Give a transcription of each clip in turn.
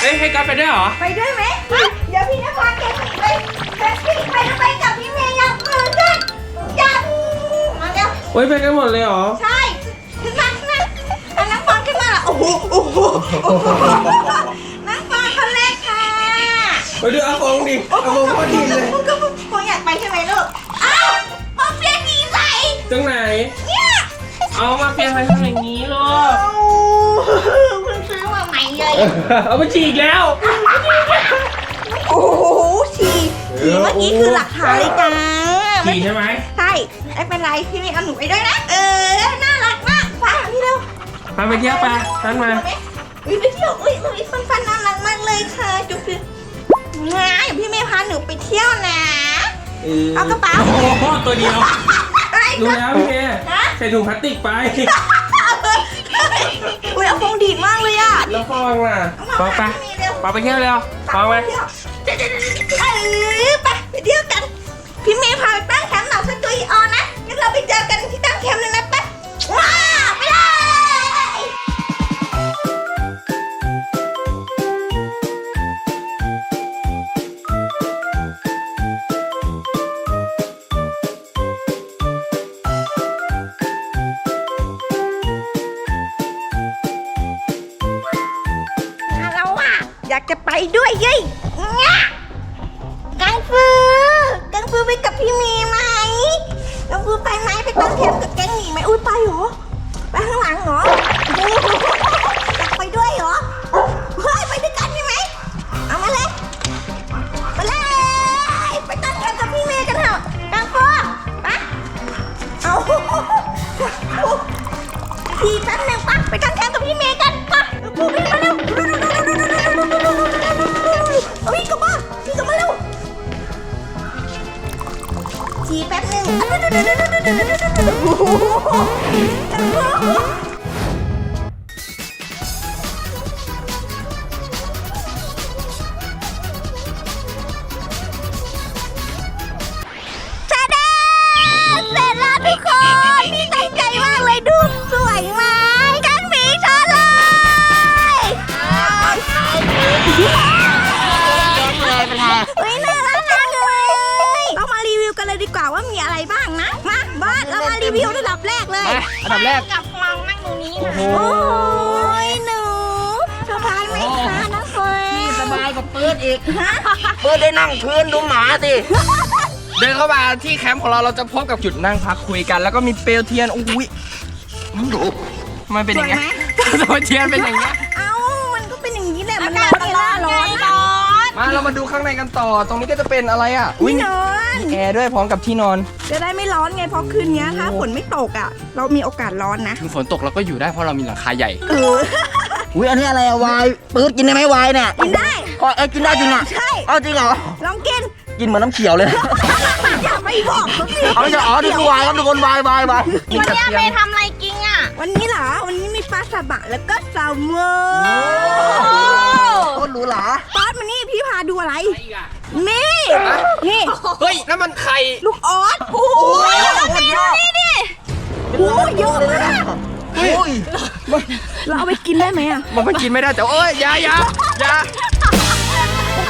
เอ้ยให้ก๊อฟไปด้วยเหรอ ไปด้วยไหมเดี๋ยวพี่นภาแกไปแคมปิ้งไปไปกับพี่เมย์ยังมือกันยังมาเร็วเฮ้ยไปกันหมดเลยเหรอ ใช่ขึ้นมาขึ้นมาเอาน้ำฟังขึ้นมาโอ้โห โอ้โห โอ้โหน้ำฟังคนแรกค่ะไปดูอาฟงดิอาฟงพอดีเลยคุณก็คงอยากไปใช่ไหมลูก อ้าวมาเปลี่ยนดีใส่ตรงไหน เนี่ย เอามาเปลี่ยนไปทำอย่างนี้ลูกโอ้เพิ่งซื้อมาใหม่ เลยเอาไปฉีกแล้ว โอ้โหฉี่ฉี่เมื่อกี้คือหลักฐานเลยจ้าฉีกใช่ไหมใช่ไม่เป็นไรพี่ไม่เอาหนูไปด้วยนะ เออ น่ารักมากฟ้าพี่เร็วพาไปเที่ยวไปนั่นมาเอาไหมอุ้ยไปเที่ยวอุ้ยอุ้ยฟันฟันน่ารักมากเลยค่ะจุ๊บจุ๊บง่ายพี่เมย์พาหนูไปเที่ยวนะเอากระเป๋าโอ้โหตัวเดียวอะไรดูก็แล้วพี่เมย์ฮะใส่ถุงพลาสติกไป อุ้ยเอาฟองดีดมากเลยอะแล้วฟองล่ะฟองไปพี่เมย์เร็วฟองไปเที่ยวเร็วฟองไปเที่ยวเออไปไปเที่ยวกัน พี่เมย์พาไปตั้งแคมป์หนังสตูดิโอนะงั้นเราไปเจอกันที่ โอ้โหโอ้ยหนูสบายไหมคะน้องเฟยสบายกว่าปืนอีกฮะปืนได้นั่งพื้นดูหมาสิเดินเข้ามาที่แคมป์ของเราเราจะพบกับจุดนั่งพักคุยกัน แล้วก็มีเปลวเทียนอุ้ยทำไมเป็นอย่างเงี้ยทำไมเทียนเป็นอย่างเงี้ยเอ้ามันก็เป็นอย่างนี้แหละมันร้อนเนี่ยหน้าร้อนร้อนมาเรามาดูข้างในกันต่อ ตรงนี้ก็จะเป็นอะไรอะอุ้ยมีน อนแอร์ด้วยพร้อมกับที่นอน จะได้ไม่ร้อนไงเพราะคืนนี้ถ้าฝนไม่ตกอะ เรามีโอกาสร้อนนะ ถึงฝนตกเราก็อยู่ได้เพราะเรามีหลังคาใหญ่ เออ อุ้ยอันนี้อะไรอะวายปืนกินได้ไหมวายเนี่ยกินได้อ๋อเอ้ยกินได้จริงอะใช่ เอาจริงเหรอ ลองกิน กินเหมือนน้ำเขียวเลย อย่าไปบอกเขาสิเอาไม่ใช่อ๋อนี่คือวายครับทุกคนวายวายวายมีกระเทียมทำอะไรกินอะ วันนี้เหรอ วันนี้มีปลาสบะแล้วก็แซลมอนโคตรหรูหราตอนมานี่ พี่พาดูอะไรนี่ นี่ เฮ้ยนั่นมันไข่ลูกออสโอ้ยนี่นี่นี่โอ้ยเยอะมากอุ้ยเราเอาไปกินได้ไหมอะ มันกินไม่ได้แต่ว่าเอ้ยอยาอยาอยา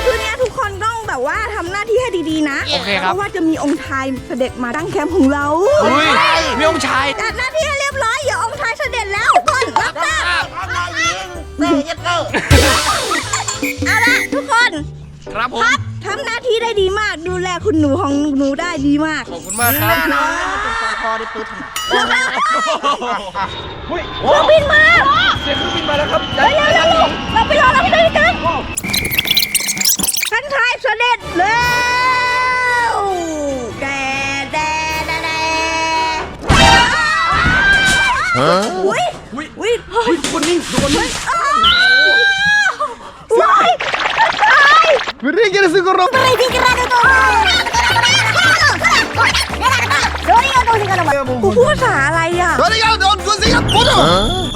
คืนนี้ทุกคนต้องแบบว่าทำหน้าที่ให้ดีๆนะ โอเคครับ เพราะว่าจะมีองค์ชายเสด็จมาตั้งแคมป์ของเราอุ้ยมีองค์ชายจัดหน้าที่ให้เรียบร้อยอย่าองค์ชายเสด็จแล้วทุกคนรับทราบเต้ยัดเต้า เอาละทุกคนครับผม ทำหน้าที่ได้ดีมากดูแลคุณหนูของหนูได้ดีมากขอบคุณมากครับคอได้ปืนเฮ้ยเครื่องบินมาเสียงเครื่องบินมาแล้วครับเร็วเร็วเร็วเราไปรอเราไปด้วยกันท่านชายเสด็จเร็วแดแดแดแดอุ้ยอุ้ยอุ้ยเฮ้ยคนนี้โดนอ้าวว้าย ตาย Perché si corrompe? อะไรที่กระดาษตัวกูพูดภาษาอะไรอะเฮ้ยเอาโดนกูสิครับปุ๊บ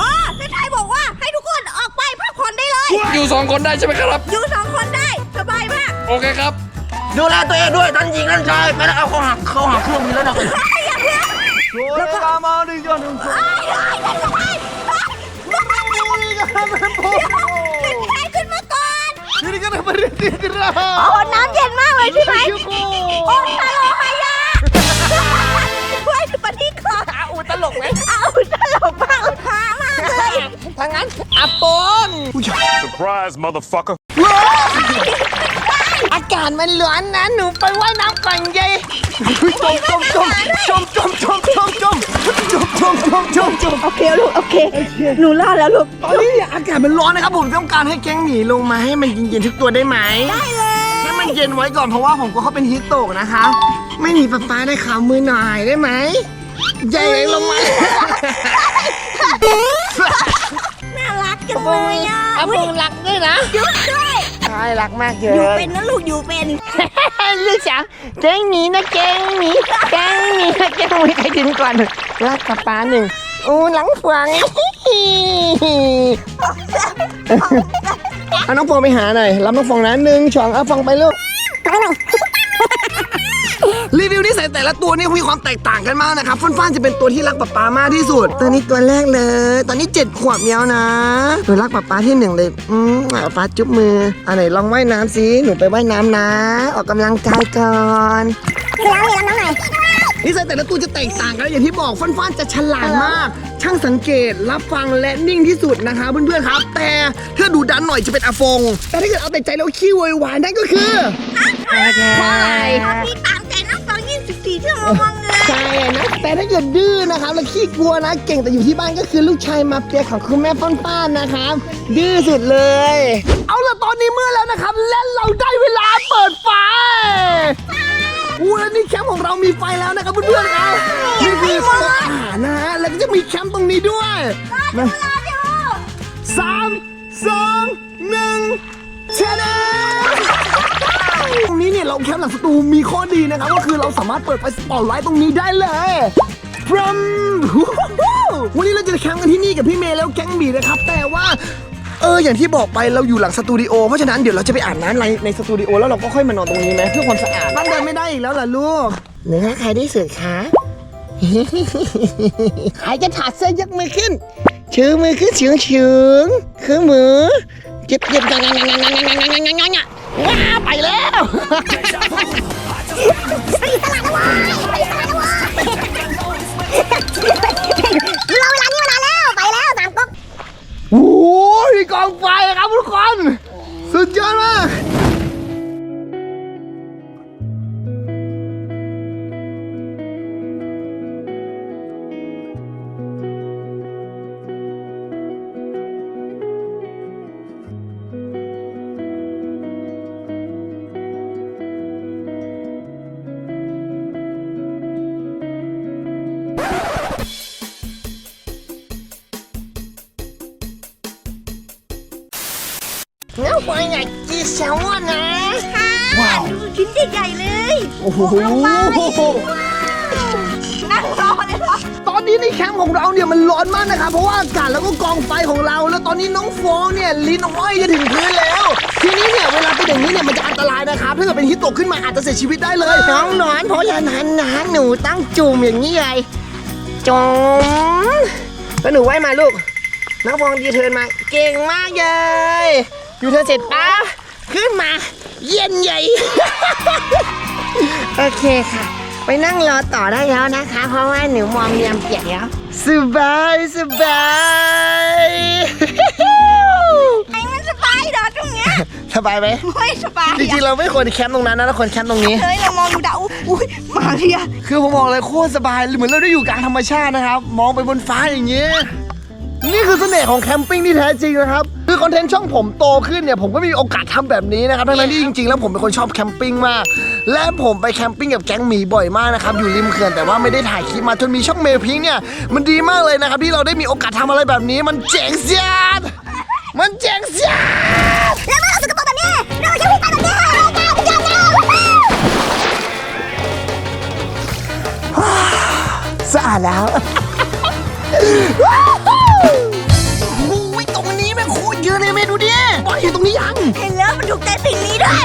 อ๋อท่ชายบอกว่าให้ทุกคนออกไปพักผ่อนได้เลย อยู่สองคนได้ใช่ไหมครับ อยู่สองคนได้สบายมากโอเคครับ ดูแลตัวเองด้วยท่านหญิงท่านชายไปแล้เอาเขาหักเขาหักเครื่องนี้แล้วนะแล้วก็มาหนึ่งยอดหนึ่งไอ้ไอ้ไอ้ ทางนั้นอัปปน Surprise, motherfucker. อากาศมันร้อนนะหนูไปว่ายน้ำก่อนยายจมจมจมจมจมจมจมจมจมจมจมจมจมโอเคลูกโอเค หนูรอดแล้วลูก ตอนนี้เนี่ยอากาศมันร้อนนะครับผมต้องการให้แก๊งหมีลงมาให้มันเย็นๆทุกตัวได้ไหมได้เลยให้มันเย็นไว้ก่อนเพราะว่าผมก็เขาเป็นฮิตโตกนะคะ ไม่มีป๊าป๊าได้ขามือหน่อยได้ไหมใหญ่เลยลงมาน่ารัก จังเลยอะอัปปนรักด้วยนะหยุดด้วยใช่รักมากเลอยู่ยเป็นนะลูกอยู่เป็นลูกสาวแก๊งหมีนะแก๊งหมีแก๊งหมีนะแก๊งหมีใครถึงก่อนรักป๊าป๊าหนึ่งอู้หลังฝังเอาน้องฟองไปหาหน่อยรับน้องฟองนะหนึ่งสองเอาฟองไปลูก รีวิวนิสัยแต่ละตัวนี่มีความแตกต่างกันมากนะครับฟ้านๆจะเป็นตัวที่รักป๊าป๊ามากที่สุด ตัวนี้ตัวแรกเลย ตอนนี้เจ็ดขวบเมียวนะหนูรักป๊าป๊าที่หนึ่งเลย อืมป๊าป๊าจุ๊บมืออันไหนลองว่ายน้ำสิหนูไปว่ายน้ำนะ ออกกำลังกายก่อนนิสัยแต่ละตัวจะแตกต่างกันอย่างที่บอกฟ้านๆจะฉลาดมาก ช่างสังเกตรับฟังและนิ่งที่สุดนะคะเพื่อนๆครับ แต่ถ้าดูดันหน่อยจะเป็นอาฟง แต่ถ้าเกิดเอาแต่ใจแล้วขี้โวยวายนั่นก็คือเพราะอะไรพี่ตามใจน้องฟัง24 ชั่วโมงเลยใช่นะ แต่ถ้าเกิดดื้อนะครับ แล้วขี้กลัวนะ เก่งแต่อยู่ที่บ้านก็คือลูกชายมาเปียของคุณแม่ฟ้อนป้านนะครับ ดื้อสุดเลย เอาละตอนนี้เมื่อแล้วนะครับ และเราได้เวลาเปิดไฟอู้แล้วนี่แคมป์ของเรามีไฟแล้วนะครับเพื่อนๆครับนี่คือโต๊ะอาหารนะฮะ แล้วก็จะมีแคมป์ตรงนี้ด้วยนะ เนี่ยเราแคมป์หลังสตูมีข้อดีนะครับก็คือเราสามารถเปิดไฟสปอตไลท์ตรงนี้ได้เลย from วันนี้เราจะแคมป์กันที่นี่กับพี่เมย์แล้วแก๊งบีนะครับ แต่ว่าเอออย่างที่บอกไปเราอยู่หลังสตูดิโอเพราะฉะนั้นเดี๋ยวเราจะไปอาบน้ำในในสตูดิโอแล้วเราก็ค่อยมานอนตรงนี้ไหมเพื่อความสะอาดบ้านเดินไม่ได้อีกแล้วล่ะลูกเนื้อใครได้สุดคะใครจะถาดเสื้อยกมือขึ้นชื่อมือขึ้นเฉียงเฉียงคือมือเจ็บเจ็บยังยังยังยังยังยังยัง ยังยังยังว้าไปแล้วเราเวลานี้มานานแล้วไปแล้วตามก๊อกโอ้ยกองไฟครับทุกคน สุดยอดมาก เนื้อไฟอยากกินแซลมอนนะว้าว ดูชิ้นใหญ่ๆเลยโอ้โหนั่งรอเลยเหรอตอนนี้ในแคมป์ของเราเนี่ยมันร้อนมากนะครับ เพราะว่าอากาศแล้วก็กองไฟของเรา แล้วตอนนี้น้องฟองเนี่ยลิ้นห้อยจะถึงพื้นแล้ว ทีนี้เนี่ยเวลาเป็นอย่างนี้เนี่ยมันจะอันตรายนะครับถ้าเกิดเป็นฮิตโตกขึ้นมาอาจจะเสียชีวิตได้เลยน้องนอนเพราะอย่างนั้นนะหนูต้องจุ่มอย่างนี้เลยจุ่มแล้วหนูไว้มาลูกน้องฟองดีเทิร์นมา เก่งมากเลยอ ยู่เธอเสร็จปั๊บขึ้นมา เย็นใหญ่ โอเคค่ะ ไปนั่งรอต่อได้แล้วนะคะ เพราะว่าหนูมองเรียมเปียกแล้วสบายสบายไอ้มันสบายเหรอตรงเนี้ยสบายไหมไม่สบายจริงๆเราไม่ควรแคมป์ตรงนั้นนะเราควรแคมป์ตรงนี้เฮ้ยเรามองดูดาวอุ้ยหมาเรียคือผมบอกเลยโคตรสบายเหมือนเราได้อยู่กลางธรรมชาตินะครับ มองไปบนฟ้าอย่างนี้ นี่คือเสน่ห์ของแคมปิ้งที่แท้จริงนะครับคือคอนเทนต์ช่องผมโตขึ้นเนี่ยผมก็มีโอกาสทำแบบนี้นะครับทั้งนั้นที่จริงๆ แล้วผมเป็นคนชอบแคมปิ้งมาก และผมไปแคมปิ้งกับแก๊งหมีบ่อยมากนะครับอยู่ริมเขื่อนแต่ว่าไม่ได้ถ่ายคลิปมาจนมีช่องเมพิงเนี่ยมันดีมากเลยนะครับที่เราได้มีโอกาสทำอะไรแบบนี้มันเจ๋งเสียดมันเจ๋งเสียดแล้วเมื่อเราสกปรกแบบนี้เราจะวิ่งไปแบบนี้เราจะจะจะสะอาดแล้ว โอ้ยตรงนี้แม่งโคตรเยอะเลยแม่ดูดิบอยอยู่ตรงนี้ยัง เห็นแล้วมันถูกใจสิ่งนี้ด้วย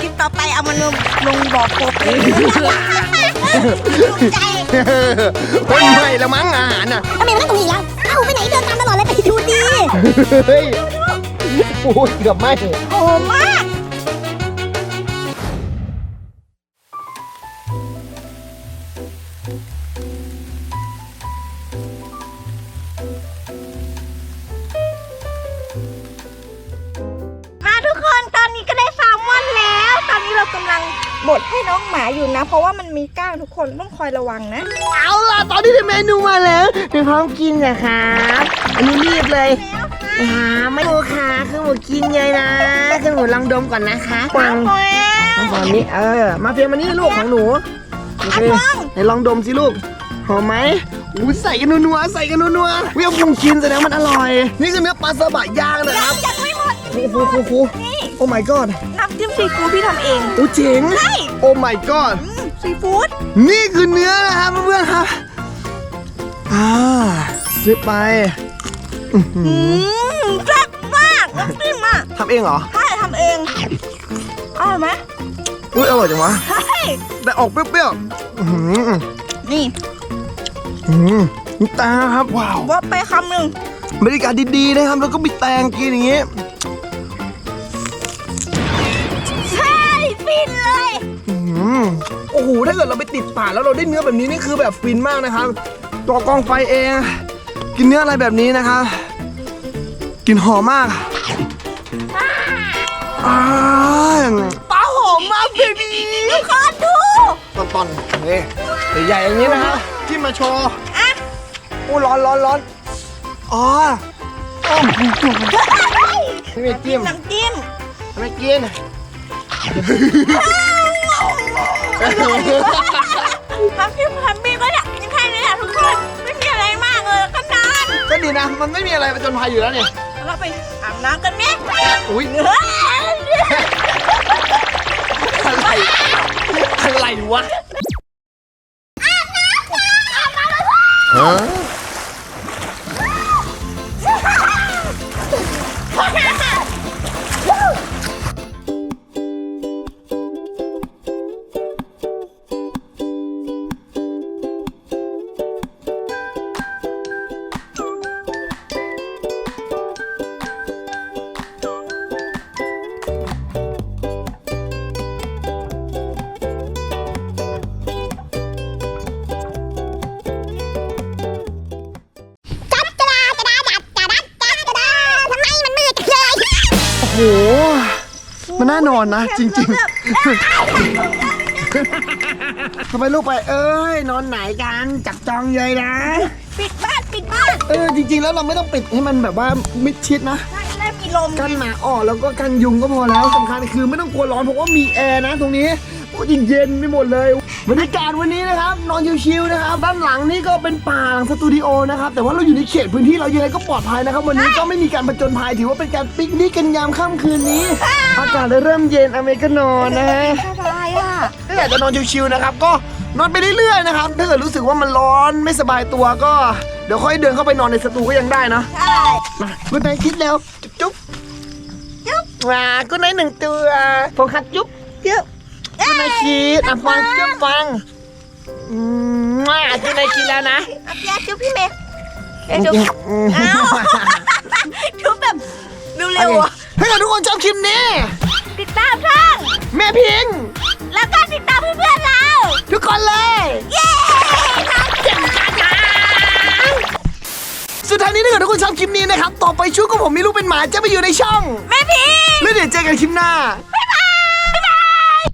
คลิปต่อไปเอามันลงลงบอกกบเลยถูกใจคนใหม่ละมั้งอาหารอะทำไมมันตรงนี้แล้วเอ้าไปไหนเดินตามตลอดเลยไปดูดีเฮ้ยโอ้ยเกือบไหมโอ้มาก คนต้องคอยระวังนะ เอาล่ะตอนนี้ได้เมนูมาแล้วเดี๋ยวพร้อมกินนะครับอันนี้รีบเลยอ่าไม่ดูค่ะคือหมูกินเลยนะคือหมูลองดมก่อนนะคะฟังตอนนี้เออ มาเฟียมานี่ลูกของหนูโอเคอะฟังไหนลองดมสิลูกหอมไหมอู้ใส่กันนัวๆใส่กันนัวๆวิวคงกินแสดงมันอร่อย นี่คือเนื้อปลาสบะย่างนะครับยังไม่หมดโอ้โหโอ้โหนี่โอ้ my god น้ำจิ้มซีฟู้ดพี่ทำเองโอ้เจ๋งใช่โอ้ my god อืม ซีฟู้ดนี่คือเนื้อนะครับเพื่อนๆครับอ่าซื้อไปอื้อหือือมแซ่บมากน้ำจิ้มอะทำเองเหรอ ใช่ทำเองอร่อยไหมอุ้ยอร่อยจังวะ ใช่แต่ออกเปรี้ยวๆอื้อหือนี่อื้อหือนี่ตาครับว้าวว่าไปคำหนึ่งบรรยากาศดีๆนะครับ แล้วก็มีแตงกินอย่างงี้ อื้อหือโอ้โหถ้าเกิดเราไปติดป่าแล้วเราได้เนื้อแบบนี้นี่คือแบบฟินมากนะครับตัวกองไฟเอง กินเนื้ออะไรแบบนี้นะครับกลินหอมมากอ่าปลาหอมมากเบบีขอดูตอนตอนๆนี่ใหญ่ๆอย่างนี้นะครับที่มาโชว์อะโอ้ร้อนร้อนร้อนอ๋ออ้อมไม่จิ้มน้ำจิ้มไม่กิน น้ำจิ้มแฮมปี้ก็อยากกินแค่นี้แหละทุกคน ไม่มีอะไรมากเลยก็นานก็ดีนะ มันไม่มีอะไรประจนภัยอยู่แล้วเนี่ยแล้วเราไปอาบน้ำกันไหมอุ้ยเนื้ออะไรอะไรวะจัด มันน่านอนนะ จริงๆทำไมลูกไปเอ้ย นอนไหนกันจับจองเลยนะ ปิดบ้านปิดบ้านเออจริง ๆ แล้วเราไม่ต้องปิดให้มันแบบว่ามิดชิดนะใช่ได้มีลมกันหมาออกแล้วก็กันยุงก็พอแล้วสำคัญคือไม่ต้องกลัวร้อนเพราะว่ามีแอร์นะตรงนี้ โอ้ยเย็นไปหมดเลยบรรยากาศวันนี้นะครับนอนชิวๆนะครับด้านหลังนี่ก็เป็นป่าหลังสตูดิโอนะครับแต่ว่าเราอยู่ในเขตพื้นที่เรายังไงก็ปลอดภัยนะครับ วันนี้ก็ไม่มีการผจญภัยถือว่าเป็นการปิกนิกกันยามค่ำคืนนี้ อากาศเริ่มเย็นอเมริกานอนนะฮะสบายอะถ้าอยากจะนอนชิวๆนะครับก็นอนไปเรื่อยๆนะครับถ้าเกิดรู้สึกว่ามันร้อนไม่สบายตัวก็ เดี๋ยวค่อยเดินเข้าไปนอนในสตูก็ยังได้นะใช่มาคุณนายคิดแล้วจุ๊บจุ๊บมาคุณนายหนึ่งตัวฟองคัดจุ๊บจุ๊บ คุณนายคิดอะฟังจุ๊บฟังอืมมาคุณนายคิดแล้วนะอาเปียจุ๊บพี่เมย์เอ้ยจุ๊บอืมอ้าวจุ๊บแบบเร็วๆอะถ้าเกิดทุกคนชอบคลิปนี้ ติดตามช่องแม่พิง แล้วก็ติดตามเพื่อนๆเรา ทุกคนเลย เย้น้องเจ๋งจ้า สุดท้ายนี้ถ้าเกิดทุกคนชอบคลิปนี้นะครับ ต่อไปช่วงของผมมีลูกเป็นหมาจะไปอยู่ในช่อง แม่พี่แล้วเดี๋ยวเจอกันคลิปหน้า บ๊าย